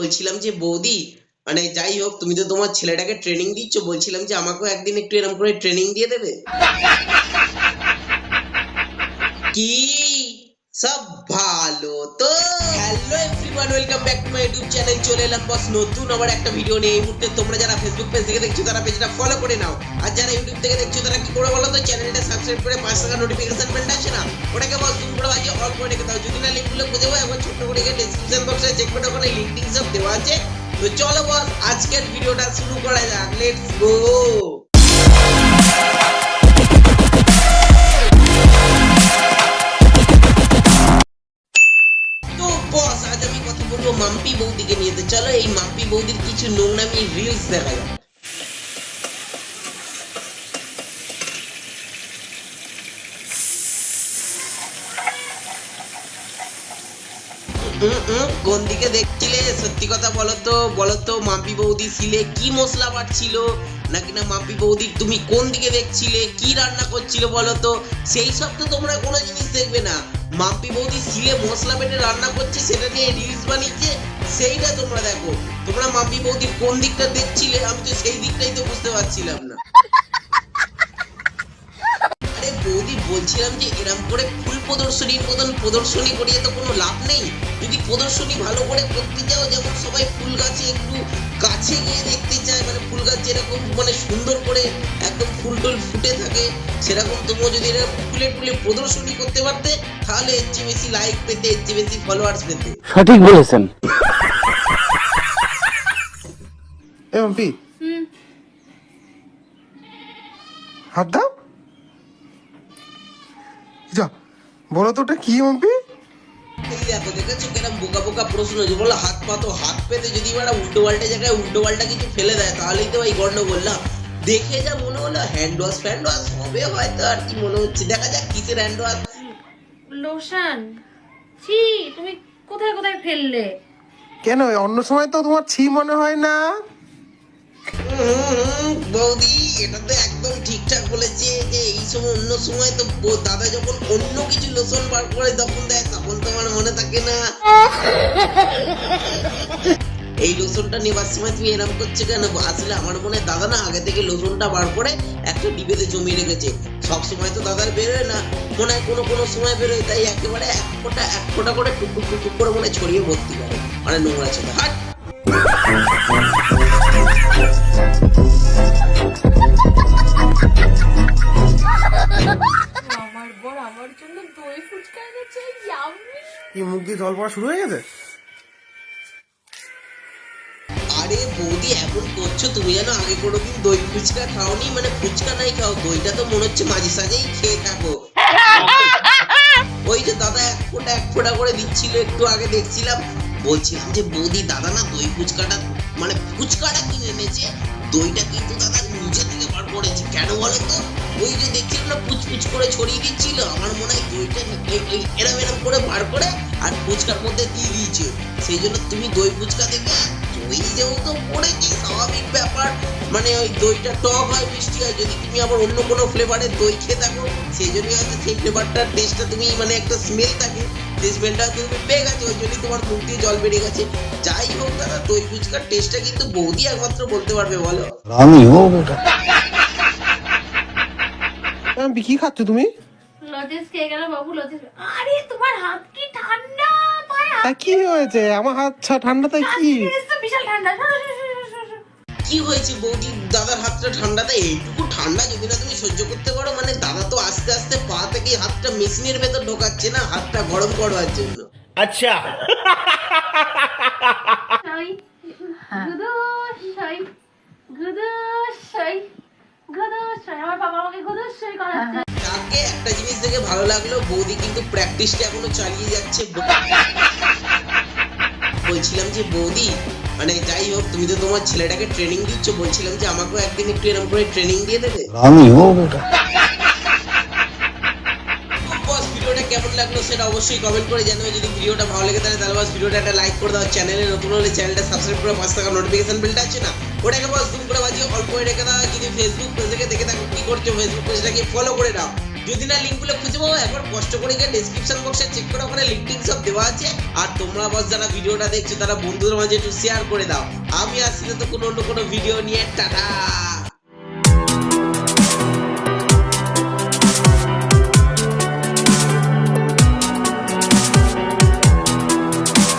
বলছিলাম যে বৌদি মানে যাই হোক তুমি তো তোমার ছেলেটাকে ট্রেনিং দিচ্ছ বলছিলাম যে আমাকেও একদিন একটু এরকম করে ট্রেনিং দিয়ে দেবে? কি? সব ভালো তো? Hello everyone welcome back to my YouTube channel চলে এলাম বস নতুন আবার একটা ভিডিও নিয়ে। এই মুহূর্তে তোমরা যারা ফেসবুক পেজ থেকে দেখছ তারা পেজটা ফলো করে নাও। আর যারা ইউটিউব থেকে দেখছ তারা কি করে বলো তো? চ্যানেলটা সাবস্ক্রাইব করে পাঁচ টাকা নোটিফিকেশন বেলটা আছে না? ওটাকে বস বাজিয়ে অল করে রেখে দাও। যদি না লিঙ্কগুলো পাও, একবার ছোট্ট করে ডেসক্রিপশন বক্সে চেক করে ওখানে লিঙ্ক টিঙ্ক সব দেওয়া আছে। তো চলো বস আজকের ভিডিওটা শুরু করা যাক। লেটস গো মাম্পি বৌদিকে নিয়ে। তো চলো এই মাম্পি বৌদির কিছু নোংরামি রিলস দেখা যাক। কোন দিকে দেখছিলে? সত্যি কথা বলো তো বলো তো, মাম্পি বৌদি সিলে কি মশলা বাটছিল? নাকি না মাম্পি বৌদি, তুমি কোন দিকে দেখছিলে? কি রান্না করছিল বলো তো? সেই সব তো তোমরা কোনো জিনিস দেখবে না। মাম্পি বৌদি সিলে মশলা বেটে রান্না করছে, সেটা নিয়ে রিলস বানিয়েছে, সেইটা তোমরা দেখো। তোমরা মাম্পি বৌদির কোন দিকটা দেখছিলে? আমি তো সেই দিকটাই তো বুঝতে পারছিলাম না। বৌদি বলছিলাম যে এরম করে ফুল প্রদর্শনীর মতন প্রদর্শনী করিয়ে তো কোনো লাভ নেই যদি প্রদর্শনী ভালো করে করতে যাও যেমন সবাই ফুল গাছে একটু কাছে গিয়ে দেখতে চায় মানে ফুল গাছ যেরকম মানে সুন্দর করে একদম ফুল টুল ফুটে থাকে সেরকম তোমরা যদি এরকম ফুলে ফুলে প্রদর্শনী করতে পারতে তাহলে এর চেয়ে বেশি লাইক পেতে এর চেয়ে বেশি ফলোয়ার্স পেতে। সঠিক বলেছেন। এ মাম্পি হুম। হাত দাও যা বলো তো ওটা কি দেখো দেখেছ কিরম বোকা বোকা প্রশ্ন যে বলো হাত পা তো হাত পেতে যদি উল্টো পাল্টা জায়গায় উল্টো পাল্টা কিছু ফেলে দেয় তাহলেই তো ভাই গন্ডগোল না? দেখে যা মনে হলো হ্যান্ড ওয়াশ ফ্যান্ড ওয়াশ হবে হয়তো আর কি মনে হচ্ছে। দেখা যাক কিসের হ্যান্ড ওয়াশ লোশন ছি তুমি কোথায় কোথায় ফেললে? কেন? অন্য সময় তো তোমার ছি মনে হয় না। বৌদি, এটা তো একদম ঠিকঠাক বলেছে। যে এই সময় অন্য সময় তো দাদা যখন অন্য কিছু লোশন বার করে তখন দেয়, তখন তোমার মনে থাকে না। এই লোশনটা নেবার সময় তুমি এরকম করছে কেন? আসলে আমার মনে হয় দাদা না আগে থেকে লোশনটা বার করে একটা ডিবেতে জমিয়ে রেখেছে। সব সময় তো দাদার বেরোয় না। মনে হয় কোনো কোনো সময় বেরোয়, তাই একেবারে এক ফোঁটা এক ফোঁটা করে টুক টুক টুক টুক করে মনে ছড়িয়ে ভর্তি করে। মানে নোংরা ছিল হাট! আমার বর আমার জন্য দই ফুচকা এনেছে ইয়াম্মি কি মুখ দিয়ে জল পড়া শুরু হয়ে গেছে? আরে বৌদি এখন করছ তুমি জানো আগে কোনোদিন দই ফুচকা খাওনি মানে ফুচকা নাই খাও দইটা তো মনে হচ্ছে মাঝে সাঝেই খেয়ে থাকো। ওই যে দাদা এক ফোঁটা এক ফোঁটা করে দিচ্ছিল একটু আগে দেখছিলাম বলছিলাম যে, বৌদি, দাদা না দই ফুচকাটা মানে ফুচকাটা কিনে এনেছে, দইটা কিন্তু দাদা নিজে থেকে বার করেছে। কেন বলো তো? ওই যে দেখছিলাম না পুচপুচ করে ছড়িয়ে দিচ্ছিল, আমার মনে হয় দইটা এরম এরম করে বার করে আর ফুচকার মধ্যে দিয়ে দিয়েছে। সেই জন্য তুমি দই ফুচকা দেখে দই যেহেতু পড়েছি, স্বাভাবিক ব্যাপার। মানে ওই দইটা টক হয়, মিষ্টি হয়, যদি তুমি আবার অন্য কোনো ফ্লেভারের দই খেয়ে থাকো, সেই জন্যই হয়তো সেই ফ্লেভারটার টেস্টটা তুমি মানে একটা স্মেল থাকে। স্মেলটা তুমি পেয়ে গেছো ওই জন্যই তোমার মুখ দিয়ে জল বেরিয়ে গেছে। যাই হোক দাদা দই ফুচকার টেস্টটা কিন্তু বৌদি একমাত্র বলতে পারবে বলো। আমি হো বেটা কি খাচ্ছ তুমি? লজেস খেয়ে গেল বাবু লজেস আরে তোমার হাত কি ঠান্ডা? তা কি হয়েছে? আমার হাত ঠান্ডা তাই কি? বিশাল ঠান্ডা। কি হয়েছে বৌদি? দাদার হাতটা ঠান্ডাতে এইটুকু ঠান্ডা যদি না তুমি সহ্য করতে পারো মানে দাদা তো আস্তে আস্তে পা থেকে হাতটা মেশিনের ভেতর ঢোকাচ্ছে না হাতটা গরম করবার জন্য। সাই হ্যাঁ। গুদু সাই গুদু সাই গুদু সাই। আমার বাবা আমাকে গুদু করাচ্ছে। তাকে একটা জিনিস দেখে ভালো লাগল বৌদি কিন্তু প্র্যাকটিসটা এখনও চালিয়ে যাচ্ছে। বলছিলাম যে বৌদি মানে যাই হোক তুমি তো তোমার ছেলেটাকে ট্রেনিং দিচ্ছ বলছিলাম যে আমাকেও একদিন একটু এরকম করে ট্রেনিং দিয়ে দেবে। আমি হো বেটা কেমন লাগল সেটা অবশ্যই কমেন্ট করে জানাবে যদি ভিডিওটা ভালো লেগে থাকে তাহলে বস ভিডিওটা একটা লাইক করে দাও। চ্যানেলে নতুন হলে চ্যানেলটা সাবস্ক্রাইব করে পাঁচ টাকা নোটিফিকেশন বেলটা আছে না? ওটাকে বস তুমি করে বাজিয়ে অল্প রেখে দাও। যদি ফেসবুক পেজ থেকে দেখে থাকো কি করছ ফেসবুক পেজটাকে ফলো করে দাও। যদি না লিঙ্কগুলো খুঁজে পাবো, একবার কষ্ট করে গিয়ে ডেসক্রিপশন বক্সে চেক করে ওখানে লিঙ্ক সব দেওয়া আছে। আর তোমরা বস যারা ভিডিওটা দেখছ, তারা বন্ধুদের মাঝে একটু শেয়ার করে দাও। আমি আসছি না তো কোনো অন্য কোনো ভিডিও নিয়ে, টাটা!